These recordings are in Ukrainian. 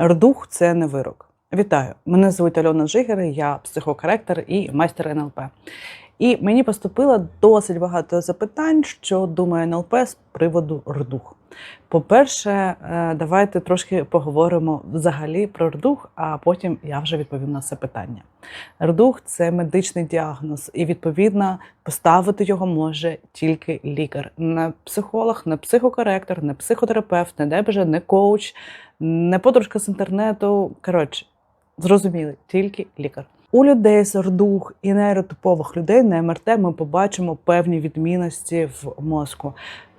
Рдух це не вирок. Вітаю! Мене звуть Альона Жигер, я психокоректор і майстер НЛП. І мені поступило досить багато запитань, що думає НЛП з приводу рдух. По-перше, е, давайте трошки поговоримо взагалі про рдух, а потім я вже відповім на це питання. Рдух це медичний діагноз, і відповідно поставити його може тільки лікар, не психолог, не психокоректор, не психотерапевт, не дай Боже, не коуч, не подружка з інтернету. Коротше, зрозуміли, тільки лікар. У людей з рдух і нейротипових людей на МРТ ми побачимо певні відмінності в мозку.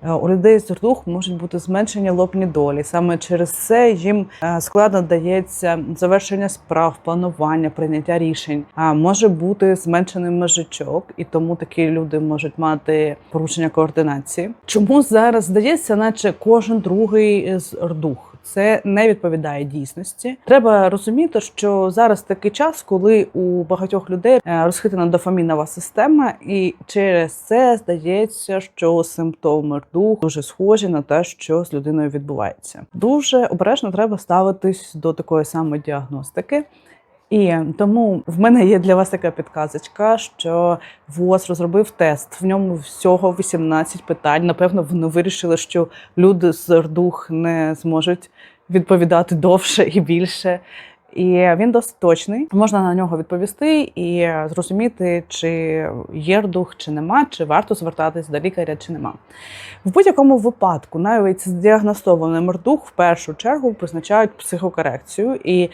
Е, У людей з рдух можуть бути зменшені лобні долі. Саме через це їм е, складно дається завершення справ, планування, прийняття рішень. А може бути зменшений мозжечок, і тому такі люди можуть мати порушення координації. Чому зараз здається, наче кожен другий з рдух? Це не відповідає дійсності. Треба розуміти, що зараз такий час, коли у багатьох людей е, розхитана дофамінова система, і через це здається, що симптоми рдуху дуже схожі на те, що з людиною відбувається. Дуже обережно треба ставитись до такої самодіагностики. І тому в мене є для вас така підказочка, що ВОЗ розробив тест. В ньому всього 18 питань. Напевно, вони вирішили, що люди з рдух не зможуть відповідати довше і більше. І він досить точний. Можна на нього відповісти і зрозуміти, чи є рдух, чи нема, чи варто звертатись до лікаря, чи нема. В будь-якому випадку, навіть з діагностованим в першу чергу призначають психокорекцію, і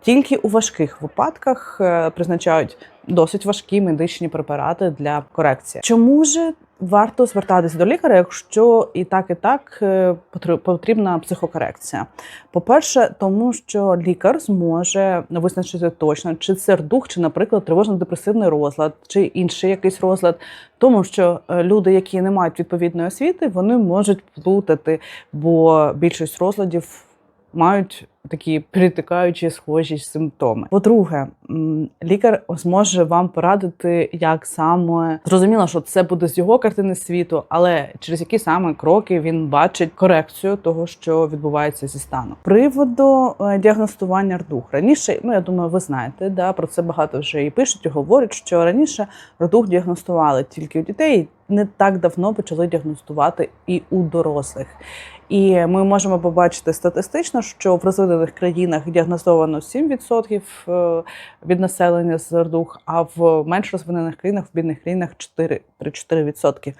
тільки у важких випадках е, призначають досить важкі медичні препарати для корекції. Чому ж варто звертатись до лікаря, якщо і так, і так е, потр- потрібна психокорекція? По-перше, тому що лікар зможе визначити точно, чи це рдух, чи, наприклад, тривожно-депресивний розлад, чи інший якийсь розлад. Тому що е, люди, які не мають відповідної освіти, вони можуть плутати, бо більшість розладів мають такі перетикаючі схожі симптоми. По-друге, лікар зможе вам порадити, як саме зрозуміло, що це буде з його картини світу, але через які саме кроки він бачить корекцію того, що відбувається зі станом. Приводу е, діагностування рдух раніше, ну я думаю, ви знаєте, да про це багато вже і пишуть, і говорять, що раніше рдух діагностували тільки у дітей. Не так давно почали діагностувати і у дорослих. І ми можемо побачити статистично, що в розвинених країнах діагностовано 7% е, від населення з рдух, а в менш розвинених країнах, в бідних країнах 4, 3-4%.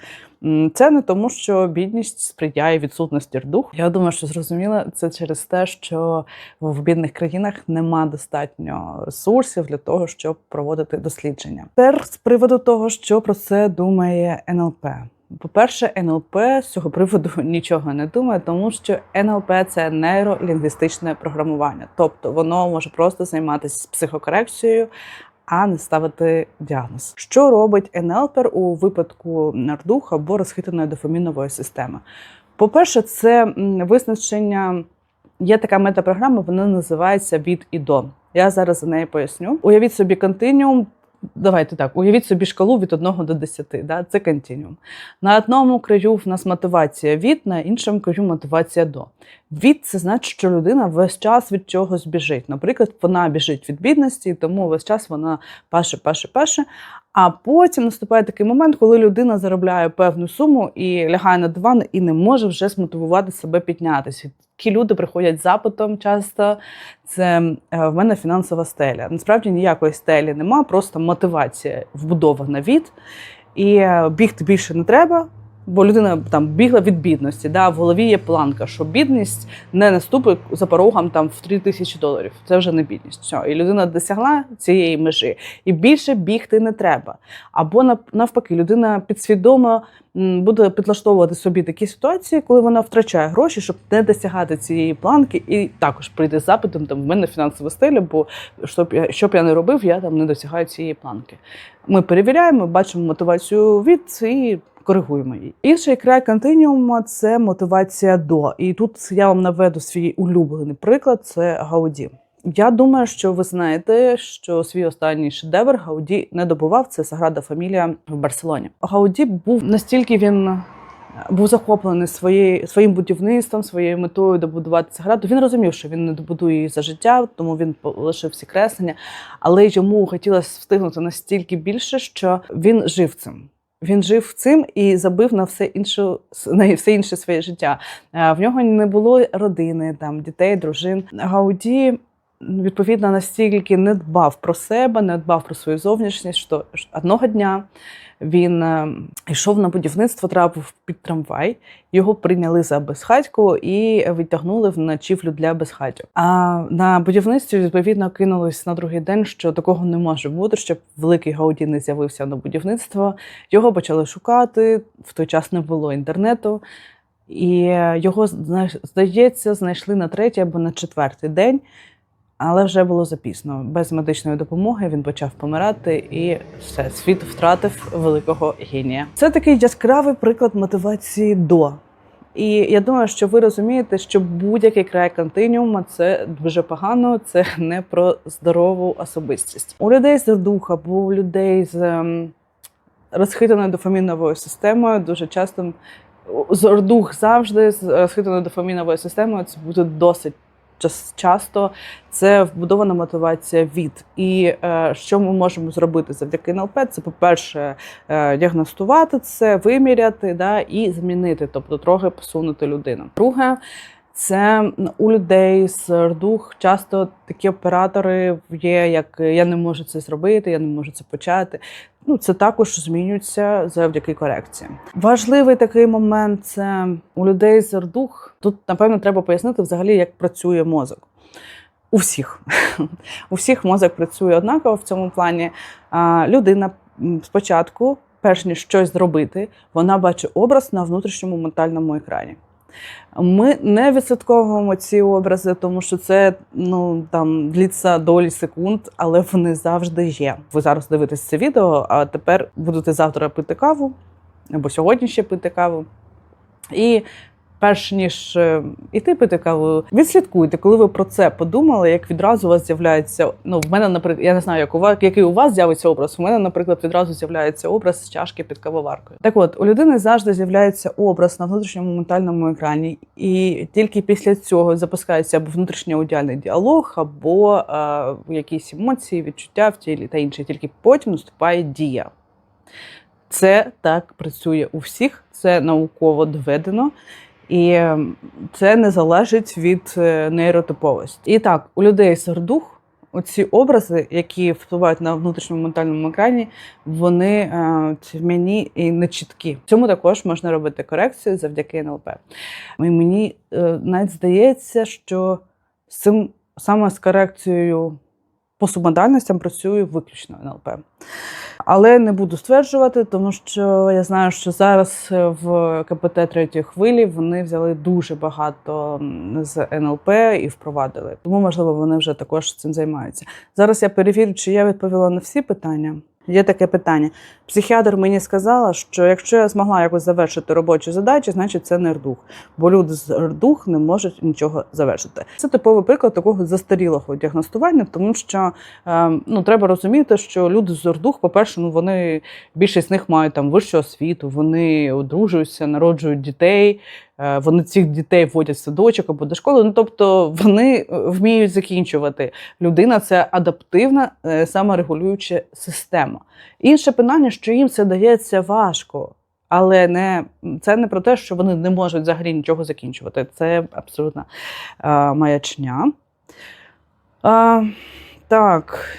Це не тому, що бідність сприяє відсутності рдух. Я думаю, що зрозуміло, це через те, що в бідних країнах нема достатньо ресурсів для того, щоб проводити дослідження. Тепер з приводу того, що про це думає НЛП. По-перше, НЛП з цього приводу нічого не думає, тому що НЛП це нейролінгвістичне програмування, тобто воно може просто займатися психокорекцією, а не ставити діагноз. Що робить НЛПер у випадку рдуху або розхитаної дофамінової системи? По-перше, це визначення. Є така метапрограма, вона називається від і до. Я зараз за неї поясню. Уявіть собі континіум. Давайте так, уявіть собі шкалу від 1 до 10. Да? Це континіум. На одному краю в нас мотивація від, на іншому краю мотивація до. Від це значить, що людина весь час від чогось біжить. Наприклад, вона біжить від бідності, тому весь час вона паше, паше, паше. А потім наступає такий момент, коли людина заробляє певну суму і лягає на диван і не може вже змотивувати себе піднятися. Такі люди приходять з запитом часто. Це е, в мене фінансова стеля. Насправді ніякої стелі нема, просто мотивація вбудована від. І е, бігти більше не треба, бо людина там бігла від бідності. Да? В голові є планка, що бідність не наступить за порогом там в 3 тисячі доларів. Це вже не бідність. Все. І людина досягла цієї межі. І більше бігти не треба. Або навпаки, людина підсвідомо буде підлаштовувати собі такі ситуації, коли вона втрачає гроші, щоб не досягати цієї планки, і також прийде з запитом там в мене фінансова стиля, бо щоб я що б я не робив, я там не досягаю цієї планки. Ми перевіряємо, бачимо мотивацію від і коригуємо її. Інший край континіуму це мотивація до. І тут я вам наведу свій улюблений приклад це Гауді. Я думаю, що ви знаєте, що свій останній шедевр Гауді не добував це Саграда Фамілія в Барселоні. Гауді був настільки він був захоплений своєю, своїм будівництвом, своєю метою добудувати цю граду. Він розумів, що він не добудує її за життя, тому він лишив всі креслення. Але йому хотілося встигнути настільки більше, що він жив цим. Він жив цим і забив на все інше, на все інше своє життя. Е, В нього не було родини, там дітей, дружин. Гауді відповідно настільки не дбав про себе, не дбав про свою зовнішність, що одного дня він е, йшов на будівництво, трапив під трамвай. Його прийняли за безхатьку і відтягнули в ночівлю для безхатьок. А на будівництві відповідно кинулись на другий день, що такого не може бути, щоб великий Гауді не з'явився на будівництво. Його почали шукати. В той час не було інтернету. І його здається, знайшли на третій або на четвертий день, але вже було запізно. Без медичної допомоги він почав помирати, і все світ втратив великого генія. Це такий яскравий приклад мотивації до. І я думаю, що ви розумієте, що будь-який край континіуму це дуже погано, це не про здорову особистість. У людей з духа, або у людей з ем, розхитаною дофаміновою системою дуже часто дух завжди з розхитаною дофаміновою системою це буде досить часто це вбудована мотивація від. І е, що ми можемо зробити завдяки НЛП? Це, по-перше, е, діагностувати це, виміряти да, і змінити, тобто трохи посунути людину. Друге, це у людей з РДУХ часто такі оператори є, як я не можу це зробити, я не можу це почати. Ну, це також змінюється завдяки корекції. Важливий такий момент це у людей з РДУХ. Тут, напевно, треба пояснити взагалі, як працює мозок. У всіх. У всіх мозок працює однаково в цьому плані. Людина спочатку, перш ніж щось зробити, вона бачить образ на внутрішньому ментальному екрані. Ми не відслідковуємо ці образи, тому що це ну там дліться долі секунд, але вони завжди є. Ви зараз дивитесь це відео, а тепер будете завтра пити каву або сьогодні ще пити каву. І перш ніж е, іти пити каву, відслідкуйте, коли ви про це подумали, як відразу у вас з'являється. Ну, в мене, наприклад, я не знаю, як у вас, який у вас з'явиться образ. У мене, наприклад, відразу з'являється образ з чашки під кавоваркою. Так от, у людини завжди з'являється образ на внутрішньому ментальному екрані, і тільки після цього запускається або внутрішньоудіальний діалог, або е, якісь емоції, відчуття в тілі та інше. Тільки потім наступає дія. Це так працює у всіх, це науково доведено. І це не залежить від е, нейротиповості. І так, у людей сердух, оці образи, які впливають на внутрішньому ментальному екрані, вони тьмяні і нечіткі. Цьому також можна робити корекцію завдяки НЛП. І мені е, навіть здається, що з цим саме з корекцією по субмодальностям працюю виключно НЛП. Але не буду стверджувати, тому що я знаю, що зараз в КПТ третьої хвилі вони взяли дуже багато з НЛП і впровадили. Тому, можливо, вони вже також цим займаються. Зараз я перевірю, чи я відповіла на всі питання. Є таке питання. Психіатр мені сказала, що якщо я змогла якось завершити робочі задачі, значить це не рдух, бо люди з рдух не можуть нічого завершити. Це типовий приклад такого застарілого діагностування, тому що ем, ну треба розуміти, що люди з рдух, по-перше, ну вони більшість з них мають там вищу освіту, вони одружуються, народжують дітей. Е, вони цих дітей вводять в садочок або до школи. Ну тобто вони е, вміють закінчувати. Людина це адаптивна е, саморегулююча система. Інше питання, що їм це дається важко. Але не це не про те, що вони не можуть взагалі нічого закінчувати. Це абсолютна а, маячня. А, Так,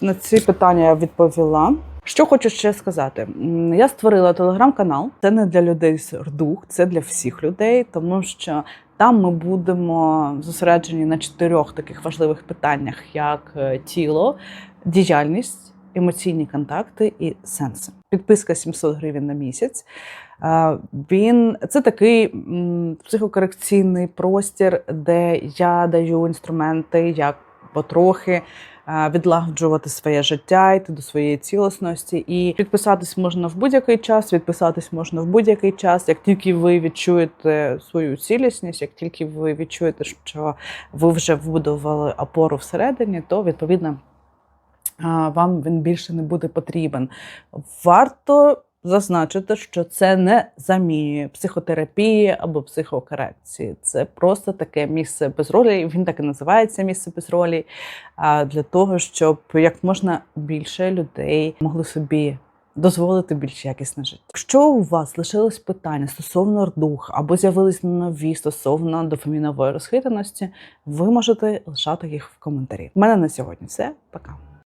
на ці питання я відповіла. Що хочу ще сказати, я створила телеграм-канал. Це не для людей з РДУХ, це для всіх людей, тому що там ми будемо зосереджені на чотирьох таких важливих питаннях: як е, тіло, діяльність, емоційні контакти і сенси. Підписка 700 гривень на місяць. Він це такий психокорекційний простір, де я даю інструменти, як потрохи відлагоджувати своє життя, йти до своєї цілісності. І підписатись можна в будь-який час, відписатись можна в будь-який час. Як тільки ви відчуєте свою цілісність, як тільки ви відчуєте, що ви вже вбудували опору всередині, то відповідно вам він більше не буде потрібен. Варто зазначити, що це не замінює психотерапії або психокорекції. Це просто таке місце без ролі. Він так і називається місце без ролі. Для того, щоб як можна більше людей могли собі. Дозволити більш якісне життя. Якщо у вас лишились питання стосовно рдух або з'явились нові стосовно дофамінової розхитаності, ви можете лишати їх в коментарі. У мене на сьогодні все. Пока.